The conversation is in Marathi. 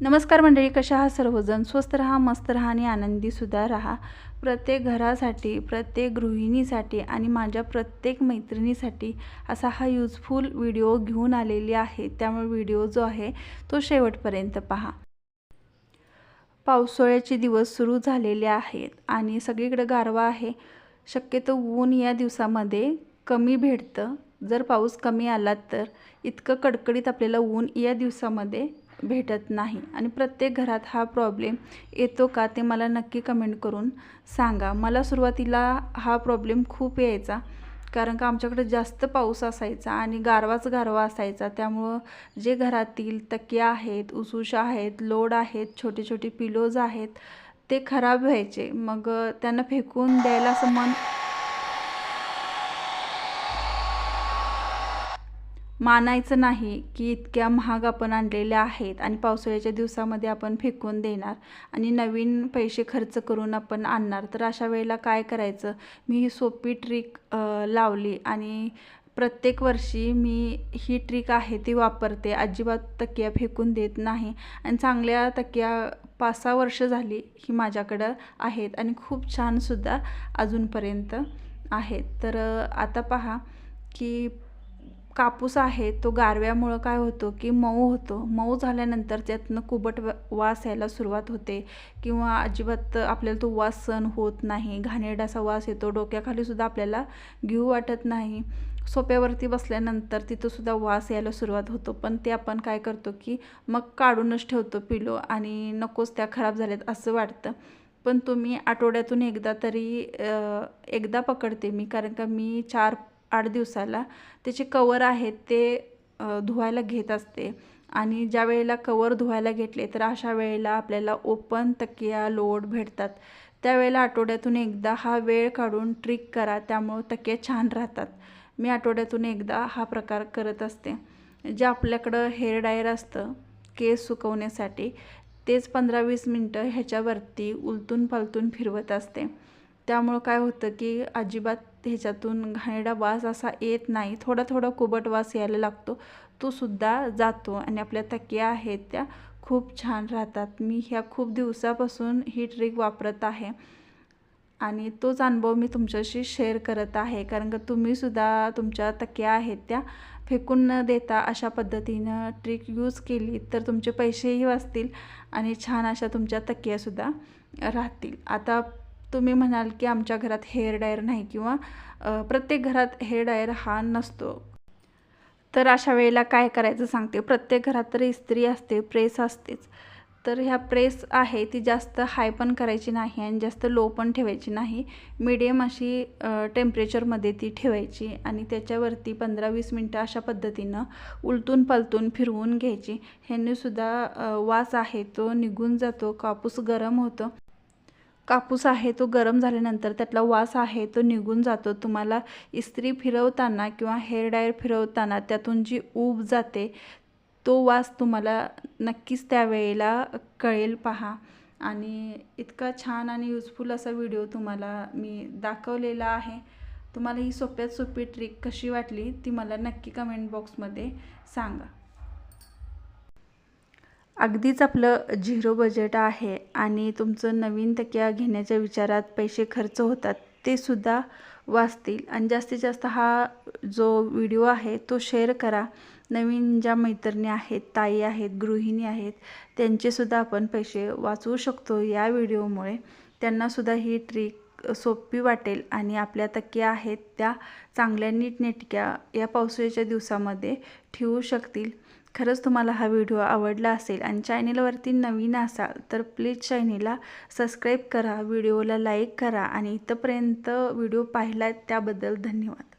नमस्कार मंडळी कशा आहात सर्वजण? स्वस्त राहा मस्त राहा आणि आनंदीसुद्धा राहा. प्रत्येक घरासाठी प्रत्येक गृहिणीसाठी आणि माझ्या प्रत्येक मैत्रिणीसाठी असा हा यूजफुल व्हिडिओ घेऊन आलेली आहे. त्यामुळे व्हिडिओ जो आहे तो शेवटपर्यंत पहा. पावसाळ्याचे दिवस सुरू झालेले आहेत आणि सगळीकडे गारवा आहे. शक्यतो ऊन या दिवसामध्ये कमी भेटतं. जर पाऊस कमी आला तर इतकं कडकडीत आपल्याला ऊन या दिवसामध्ये भेटत नाही. आणि प्रत्येक घरात हा प्रॉब्लेम येतो का ते मला नक्की कमेंट करून सांगा. मला सुरुवातीला हा प्रॉब्लेम खूप यायचा. कारण का आमच्याकडे जास्त पाऊस असायचा आणि गारवाच गारवा असायचा. त्यामुळं जे घरातील तकिया आहेत उसूशा आहेत लोड आहेत छोटे छोटे पिलोज आहेत ते खराब व्हायचे. मग त्यांना फेकून द्यायला असं मन मानायचं नाही की इतक्या महाग आपण आणलेल्या आहेत आणि पावसाळ्याच्या दिवसामध्ये आपण फेकून देणार आणि नवीन पैसे खर्च करून आपण आणणार. तर अशा वेळेला काय करायचं? मी ही सोपी ट्रिक लावली आणि प्रत्येक वर्षी मी ही ट्रिक आहे ती वापरते. अजिबात तकिया फेकून देत नाही आणि चांगल्या तकिया पाच सहा वर्ष झाली ही माझ्याकडं आहेत आणि खूप छानसुद्धा अजूनपर्यंत आहेत. तर आता पहा की कापूस आहे तो गारव्यामुळं काय होतो की मऊ होतो. मऊ झाल्यानंतर त्यातनं कुबट वास यायला सुरुवात होते किंवा अजिबात आपल्याला तो वास सण होत नाही. घाणेरडासा वास येतो. डोक्याखालीसुद्धा आपल्याला घेऊ वाटत नाही. सोप्यावरती बसल्यानंतर तिथंसुद्धा वास यायला सुरुवात होतो. पण ते आपण काय करतो की मग काढूनच ठेवतो पिलो आणि नकोच त्या खराब झाल्यात असं वाटतं. पण तुम्ही आठवड्यातून एकदा तरी एकदा पकडते मी. कारण का मी चार आठ दिवसाला. त्याचे कवर आहेत ते धुवायला घेत असते. आणि ज्या वेळेला कवर धुवायला घेतले तर अशा वेळेला आपल्याला ओपन तकिया लोड भेटतात. त्यावेळेला आठवड्यातून एकदा हा वेळ काढून ट्रिक करा त्यामुळं तकिया छान राहतात. मी आठवड्यातून एकदा हा प्रकार करत असते. जे आपल्याकडं हेअर डायर असतं केस सुकवण्यासाठी तेच पंधरा वीस मिनटं ह्याच्यावरती उलतून पालतून फिरवत असते. त्यामुळं काय होतं की अजिबात ह्याच्यातून घाणेरडा वास असा येत नाही. थोडा थोडा कुबट वास यायला लागतो. तो सुद्धा जातो आणि आपल्या तकिया आहेत त्या खूप छान राहतात. मी ह्या खूप दिवसापासून ही ट्रिक वापरत आहे आणि तोच अनुभव मी तुमच्याशी शेअर करत आहे. कारण का तुम्हीसुद्धा तुमच्या तकिया आहेत त्या फेकून न देता अशा पद्धतीनं ट्रिक यूज केली तर तुमचे पैसेही वाचतील आणि छान अशा तुमच्या तकियासुद्धा राहतील. आता तुम्ही म्हणाल की आमच्या घरात हेअर डायर नाही किंवा प्रत्येक घरात हेअर डायर हा नसतो. तर अशा वेळेला काय करायचं सांगते? प्रत्येक घरात तर इस्त्री असते प्रेस असतेच. तर ह्या प्रेस आहे ती जास्त हाय पण करायची नाही आणि जास्त लो पण ठेवायची नाही. मिडियम अशी टेम्परेचरमध्ये ती ठेवायची आणि त्याच्यावरती पंधरा वीस मिनटं अशा पद्धतीनं उलटून पलटून फिरवून घ्यायची. ह्यांनीसुद्धा वास आहे तो निघून जातो कापूस गरम होतं. कापूस आहे तो गरम झाल्यानंतर त्यातला वास आहे तो निघून जातो. तुम्हाला इस्त्री फिरवताना किंवा हेअर डायर फिरवताना त्यातून जी ऊब जाते तो वास तुम्हाला नक्कीच त्यावेळेला कळेल पहा. आणि इतका छान आणि युजफुल असा व्हिडिओ तुम्हाला मी दाखवलेला आहे. तुम्हाला ही सोप्यात सोपी ट्रिक कशी वाटली ती मला नक्की कमेंट बॉक्समध्ये सांगा. अगदीच आपलं झिरो बजेट आहे आणि तुमचं नवीन तकिया घेण्याच्या विचारात पैसे खर्च होतात ते सुद्धा वाचतील. आणि जास्तीत जास्त हा जो व्हिडिओ आहे तो शेअर करा. नवीन ज्या मैत्रिणी आहेत ताई आहेत गृहिणी आहेत त्यांचेसुद्धा आपण पैसे वाचवू शकतो या व्हिडिओमुळे. त्यांनासुद्धा ही ट्रिक सोपी वाटेल आणि आपल्या तक्या आहेत त्या चांगल्या नीटनेटक्या या पावसाळ्याच्या दिवसामध्ये ठेवू शकतील. खरंच तुम्हाला हा व्हिडिओ आवडला असेल आणि चॅनेलवरती नवीन असाल तर प्लीज चॅनेलला सबस्क्राईब करा व्हिडिओला लाईक करा आणि इथंपर्यंत व्हिडिओ पाहिला त्याबद्दल धन्यवाद.